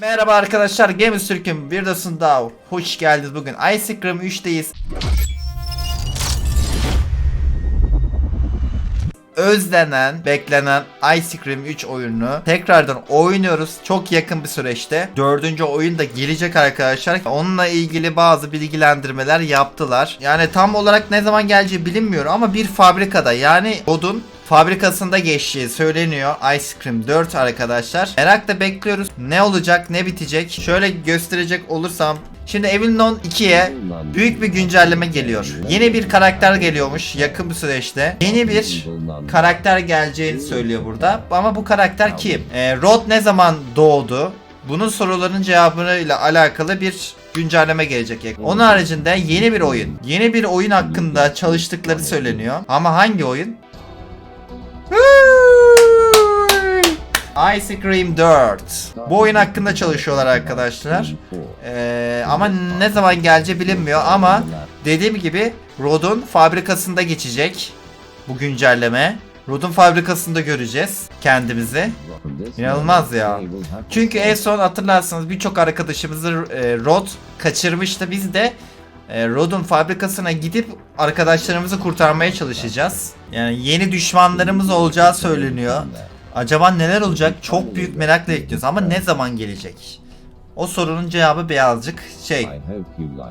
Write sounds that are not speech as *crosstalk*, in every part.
Merhaba arkadaşlar Games Türk'ün videosunda hoş geldiniz bugün Ice Cream 3'teyiz Özlenen, beklenen Ice Cream 3 oyununu tekrardan oynuyoruz çok yakın bir süreçte. Dördüncü oyun da gelecek arkadaşlar. Onunla ilgili bazı bilgilendirmeler yaptılar. Yani tam olarak ne zaman geleceği bilinmiyor ama bir fabrikada yani Odun fabrikasında geçtiği söyleniyor Ice Cream 4 arkadaşlar. Merakla bekliyoruz. Ne olacak, ne bitecek? Şöyle gösterecek olursam Şimdi Evilnon 2'ye büyük bir güncelleme geliyor. Yeni bir karakter geliyormuş yakın bir süreçte. Yeni bir karakter geleceğini söylüyor burada. Ama bu karakter kim? Ee, Rod ne zaman doğdu? Bunun soruların cevabıyla alakalı bir güncelleme gelecek. Onun haricinde yeni bir oyun. Yeni bir oyun hakkında çalıştıkları söyleniyor. Ama hangi oyun? Ice Cream 4. Bu oyun hakkında çalışıyorlar arkadaşlar. Ee, ama ne zaman geleceği bilinmiyor ama dediğim gibi Rod'un fabrikasında geçecek bu güncelleme. Rod'un fabrikasında göreceğiz kendimizi. İnanılmaz ya. Çünkü en son hatırlarsanız birçok arkadaşımızı e, Rod kaçırmıştı. Biz de e, Rod'un fabrikasına gidip arkadaşlarımızı kurtarmaya çalışacağız. Yani yeni düşmanlarımız olacağı söyleniyor. Acaba neler olacak? Çok büyük merakla bekliyoruz ama ne zaman gelecek? O sorunun cevabı birazcık şey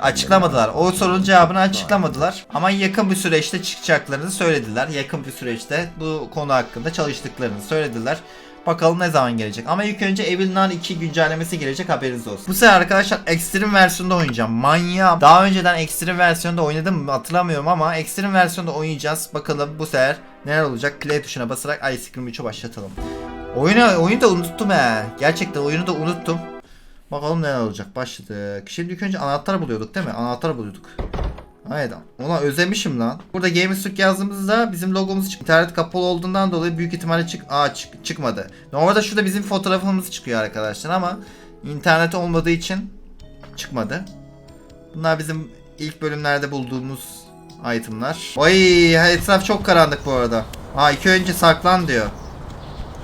açıklamadılar. O sorunun cevabını açıklamadılar. Ama yakın bir süreçte çıkacaklarını söylediler. Yakın bir süreçte bu konu hakkında çalıştıklarını söylediler. Bakalım ne zaman gelecek. Ama ilk önce Evil Nun 2 güncellemesi gelecek haberiniz olsun. Bu sefer arkadaşlar Extreme versiyonda oynayacağım. Manyağım. Daha önceden Extreme versiyonda oynadım mı hatırlamıyorum ama Extreme versiyonda oynayacağız. Bakalım bu sefer neler olacak. Play tuşuna basarak Ice Cream 3'ü başlatalım. Oyunu, oyunu da unuttum he. Gerçekten oyunu da unuttum. Bakalım neler olacak. Başladık. Şimdi ilk önce anahtar buluyorduk değil mi? Anahtar buluyorduk. Hayda. Ulan özlemişim lan. Burada Games Türk yazdığımızda bizim logomuz çıktı. İnternet kapalı olduğundan dolayı büyük ihtimalle çık Aa, çık çıkmadı. Normalde şurada bizim fotoğrafımız çıkıyor arkadaşlar ama internet olmadığı için çıkmadı. Bunlar bizim ilk bölümlerde bulduğumuz itemlar. Oy etraf çok karanlık bu arada. Ha ilk önce saklan diyor.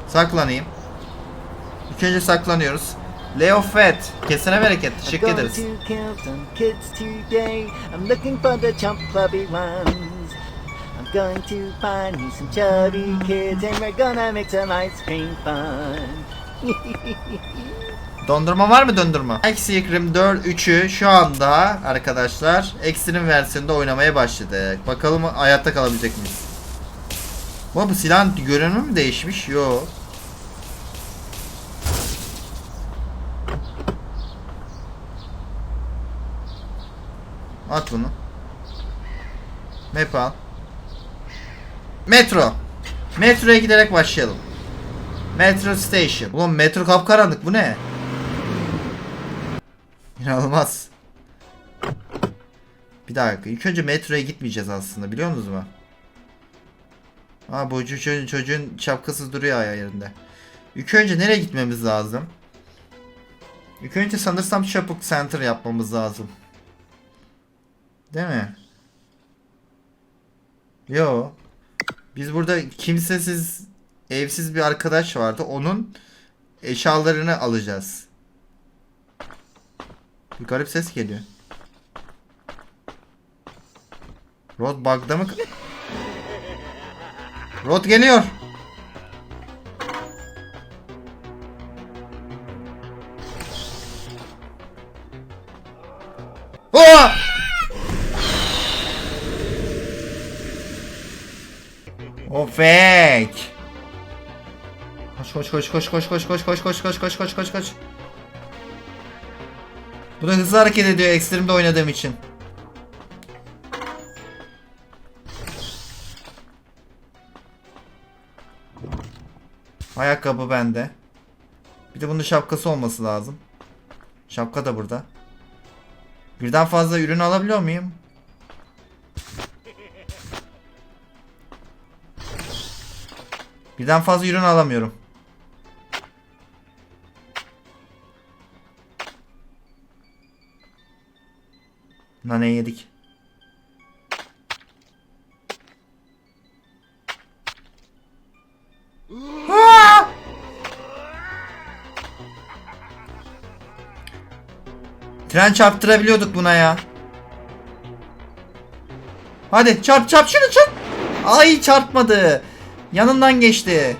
Saklanayım. İlk önce saklanıyoruz. Leo Fett. Kesene bereket. Teşekkür ederiz. I'm going to find me some chubby kids and we're gonna make some ice cream fun. *laughs* Dondurma var mı dondurma? Extreme Cream 4 3'ü şu anda arkadaşlar Extreme versiyonda oynamaya başladık. Bakalım hayatta kalabilecek miyiz? Bu bu silahın görünümü mü değişmiş? Yo. At bunu. Map al. Metro. Metroya giderek başlayalım. Metro Station. Ulan metro kapkaranlık bu ne? İnanılmaz. Bir dakika. İlk önce metroya gitmeyeceğiz aslında biliyor musunuz mu? Aa bu çocuğun, çocuğun şapkası duruyor ayağı yerinde. İlk önce nereye gitmemiz lazım? İlk önce sanırsam Shopping Center yapmamız lazım. Değil mi? Yo. Biz burada kimsesiz, evsiz bir arkadaş vardı. Onun eşyalarını alacağız. Bir garip ses geliyor. Rod bug'da mı? *laughs* Rod geliyor. Fake. Koş koş koş koş koş koş koş koş koş koş koş koş koş koş. Bu da hızlı hareket ediyor ekstremde oynadığım için. Ayakkabı bende. Bir de bunun şapkası olması lazım. Şapka da burada. Birden fazla ürün alabiliyor muyum? Birden fazla ürün alamıyorum. Nane yedik. Aa! Tren çarptırabiliyorduk buna ya. Hadi çarp çarp şunu çarp. Ay çarpmadı. Yanından geçti.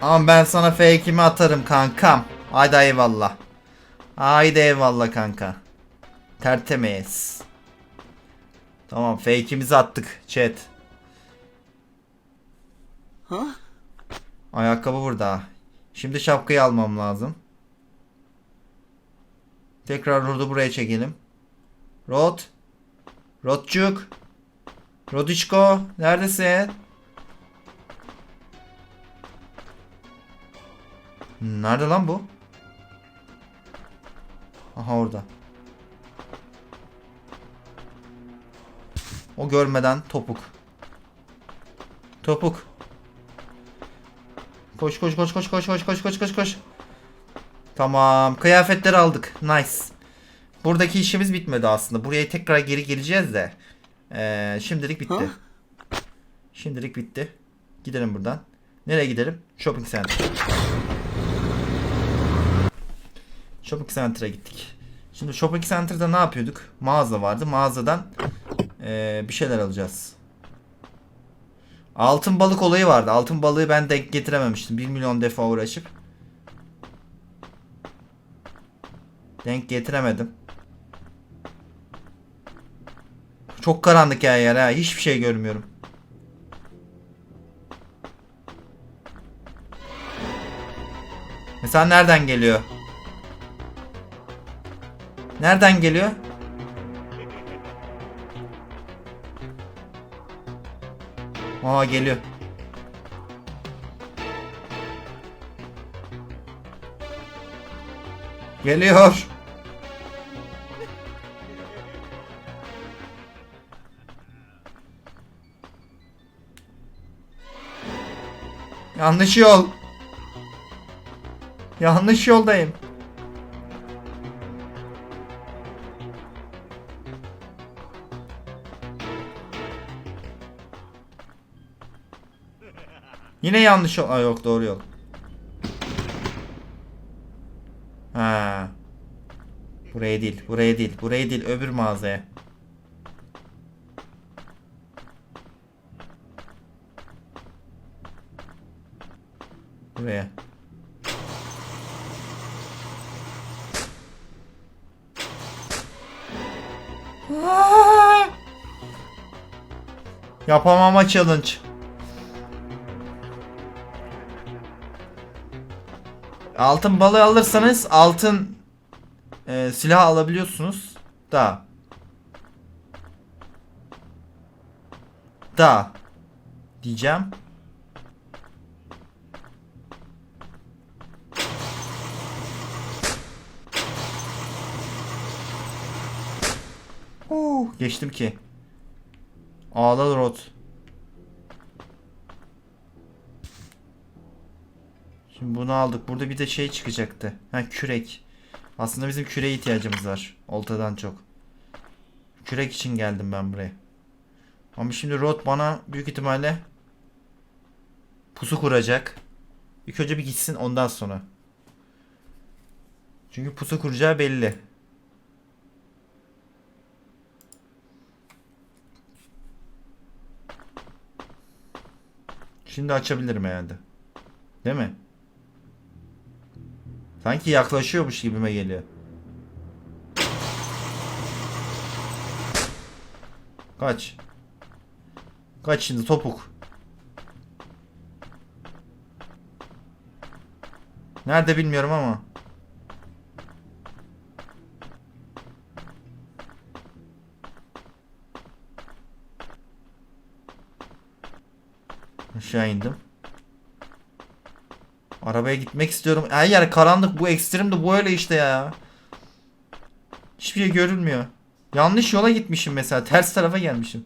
Ama ben sana fake'imi atarım kankam. Haydi eyvallah. Haydi eyvallah kanka. Tertemiz. Tamam fake'imizi attık chat. Huh? Ayakkabı burada. Şimdi şapkayı almam lazım. Tekrar Rod'u buraya çekelim. Rod. Rodçuk. Rodiçko. Neredesin? Nerede lan bu? Aha orada. O görmeden topuk. Topuk. Koş koş koş koş koş koş koş koş koş koş. Tamam. Kıyafetleri aldık. Nice. Buradaki işimiz bitmedi aslında. Buraya tekrar geri geleceğiz de. Ee, şimdilik bitti. Ha? Şimdilik bitti. Gidelim buradan. Nereye gidelim? Shopping Center. Shopping Center'a gittik. Şimdi Shopping Center'da ne yapıyorduk? Mağaza vardı. Mağazadan ee, bir şeyler alacağız. Altın balık olayı vardı. Altın balığı ben denk getirememiştim. 1 milyon defa uğraşıp. Denk getiremedim. Çok karanlık ya yer ha. Hiçbir şey görmüyorum. Mesela nereden geliyor? Nereden geliyor? Aa geliyor. Geliyor. Yanlış yol. Yanlış yoldayım. Yine yanlış yol. Aa, yok doğru yol. Ha. Buraya değil, buraya değil, buraya değil, öbür mağazaya. Yapamama challenge. Altın balığı alırsanız altın e, silah alabiliyorsunuz. Da. Da. Diyeceğim. Oo, geçtim ki. Ağla rot. Şimdi bunu aldık. Burada bir de şey çıkacaktı. Ha kürek. Aslında bizim küreğe ihtiyacımız var. Oltadan çok. Kürek için geldim ben buraya. Ama şimdi Rod bana büyük ihtimalle pusu kuracak. İlk önce bir gitsin ondan sonra. Çünkü pusu kuracağı belli. Şimdi açabilirim herhalde. Değil mi? Sanki yaklaşıyormuş gibime geliyor. Kaç. Kaç şimdi topuk. Nerede bilmiyorum ama. Aşağı indim. Arabaya gitmek istiyorum. Her yer karanlık. Bu ekstrem de böyle işte ya. Hiçbir şey görünmüyor. Yanlış yola gitmişim mesela. Ters tarafa gelmişim.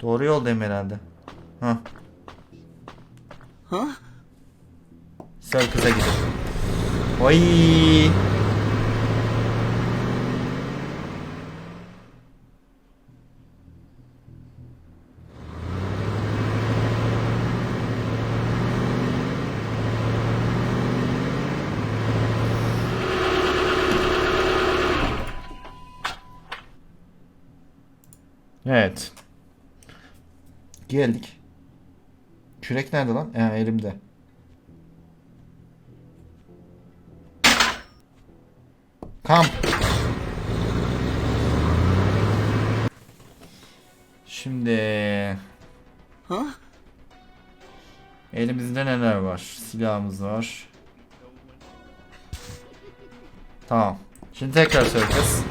Doğru yoldayım herhalde. Hah. Huh? Sör kıza gidelim. Oy. Geldik. Kürek nerede lan? Ee, elimde. Kamp. Şimdi Huh? elimizde neler var? Silahımız var. Tamam. Şimdi tekrar söyle kız.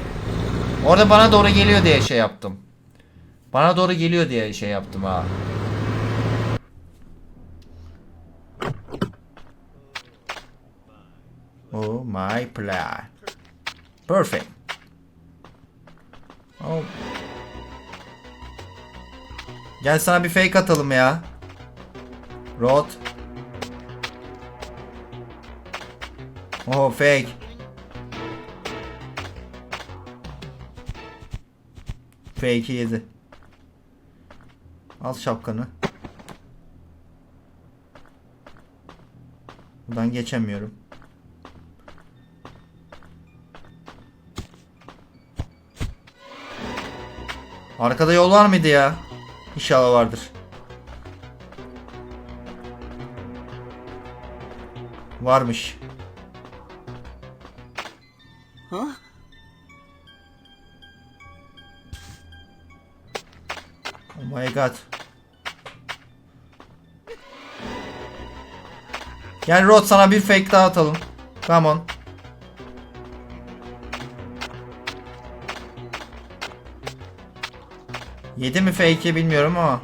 Orada bana doğru geliyor diye şey yaptım. Bana doğru geliyor diye şey yaptım ha. Oh my plan. Perfect. Oh. Gel sana bir fake atalım ya. Rod. Oh fake. Fake'i yedi. Al şapkanı. Buradan geçemiyorum. Arkada yol var mıydı ya? İnşallah vardır. Varmış. Huh? Oh my god. Gel Rod sana bir fake daha atalım. Come on. Yedi mi fake'i bilmiyorum ama.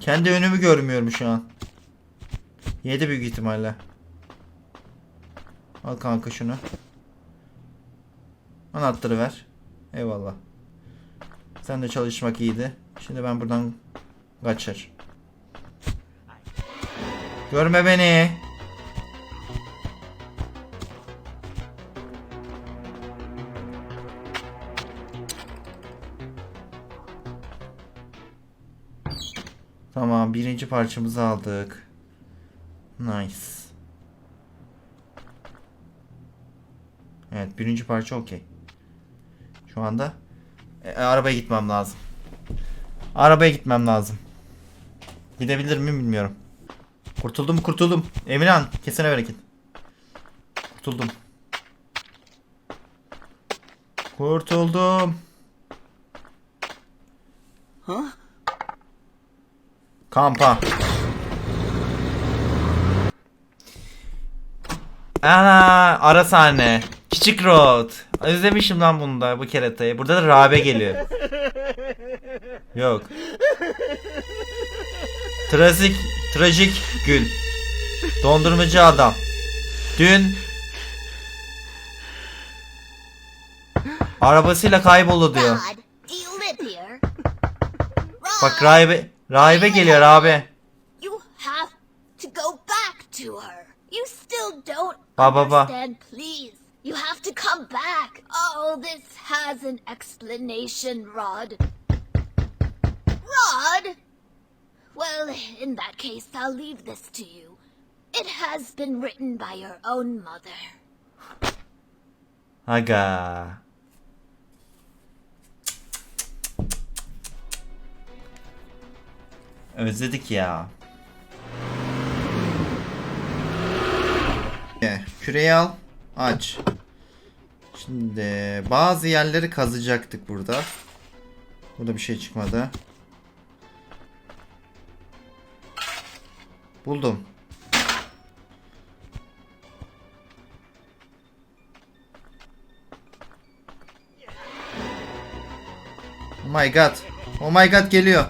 Kendi önümü görmüyorum şu an. Yedi büyük ihtimalle. Al kanka şunu. Anahtarı ver. Eyvallah. Sen de çalışmak iyiydi. Şimdi ben buradan kaçır. Görme beni. Tamam birinci parçamızı aldık. Nice. Evet birinci parça okey. Şu anda e, arabaya gitmem lazım. Arabaya gitmem lazım. Gidebilir miyim bilmiyorum. Kurtuldum kurtuldum. Emirhan kesene bereket. Kurtuldum. Kurtuldum. Huh? Kampa. Ana ara sahne. Küçük Road. Özlemişim lan bunu da bu keretayı. Burada da Rabe geliyor. *laughs* Yok. Trajik, trajik gül. Dondurmacı adam. Dün arabasıyla kayboldu diyor. *laughs* Bak rahibe, rahibe geliyor abi. Ba, ba, ba. You have to come back. Oh, this has an explanation, Rod. Rod? Well, in that case, I'll leave this to you. It has been written by your own mother. Aga. Özledik ya. Küreyi al. Aç. Şimdi bazı yerleri kazacaktık burada. Burada bir şey çıkmadı. Buldum. Oh my god. Oh my god geliyor.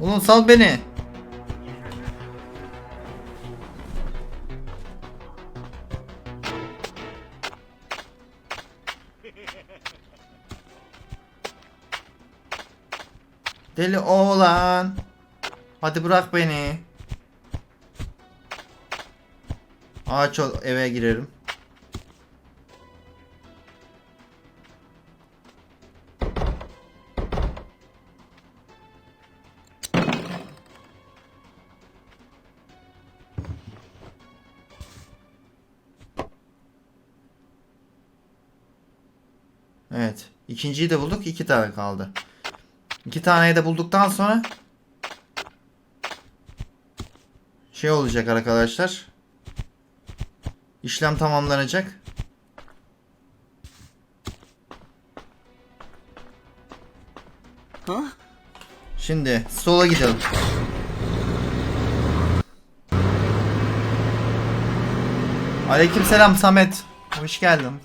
Oğlum sal beni. Deli oğlan. Hadi bırak beni. Ağaç ol eve girerim. Evet. İkinciyi de bulduk. iki tane kaldı. İki taneyi de bulduktan sonra şey olacak arkadaşlar. İşlem tamamlanacak. Huh? Şimdi sola gidelim. Aleykümselam Samet. Hoş geldin.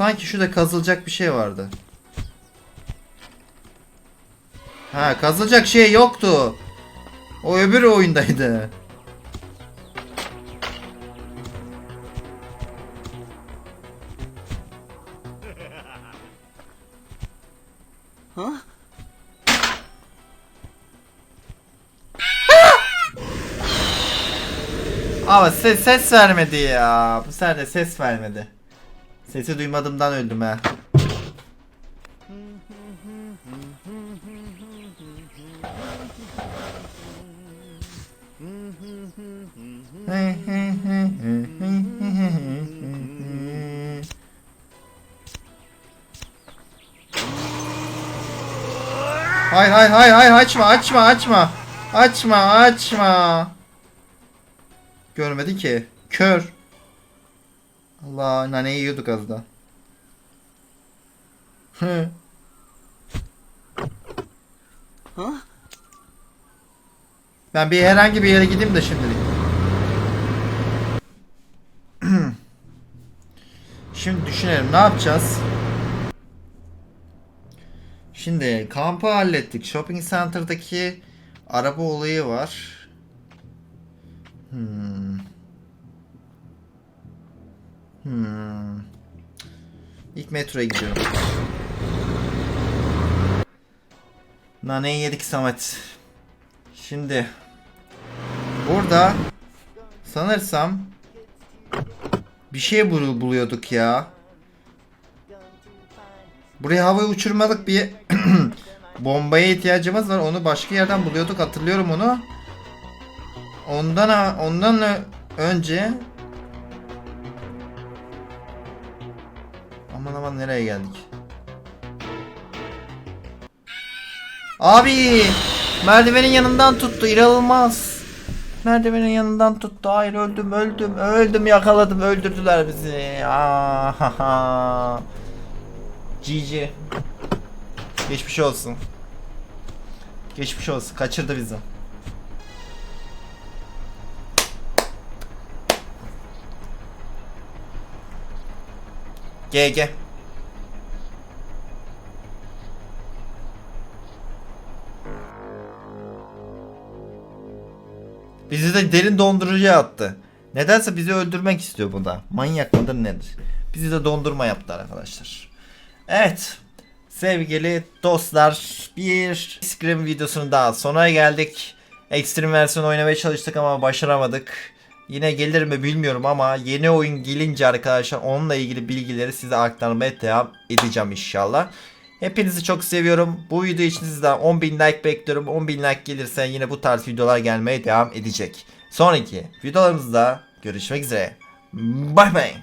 Sanki şurada kazılacak bir şey vardı. Ha kazılacak şey yoktu. O öbür oyundaydı. Huh? Ama ses, ses vermedi ya. Bu sefer de ses vermedi. Sesi duymadığımdan öldüm ha. Hayır hayır hayır hayır açma açma açma. Açma açma. Görmedi ki. Kör. Allah naneyi yiyorduk az da. Hı. Ben bir herhangi bir yere gideyim de şimdilik. *clears throat* Şimdi düşünelim ne yapacağız? Şimdi kampı hallettik. Shopping Center'daki araba olayı var. Hmm. İlk metroya gidiyorum. Naneyi yedik Samet. Şimdi burada sanırsam bir şey bul- buluyorduk ya. Buraya havayı uçurmadık bir *clears throat* bombaya ihtiyacımız var. Onu başka yerden buluyorduk. Hatırlıyorum onu. Ondan ondan önce Aman nereye geldik? Abi merdivenin yanından tuttu inanılmaz. Merdivenin yanından tuttu. Hayır öldüm öldüm öldüm yakaladım öldürdüler bizi. Ahaha. GG. Geçmiş olsun. Geçmiş olsun. Kaçırdı bizi. GG. Bizi de derin dondurucuya attı. Nedense bizi öldürmek istiyor bu da. Manyak mıdır nedir? Bizi de dondurma yaptı arkadaşlar. Evet. Sevgili dostlar bir Scream videosunun daha sonuna geldik. Extreme versiyon oynamaya çalıştık ama başaramadık. Yine gelir mi bilmiyorum ama yeni oyun gelince arkadaşlar onunla ilgili bilgileri size aktarmaya devam edeceğim inşallah. Hepinizi çok seviyorum. Bu video için sizden 10.000 like bekliyorum. 10.000 like gelirse yine bu tarz videolar gelmeye devam edecek. Sonraki videolarımızda görüşmek üzere. Bye bye.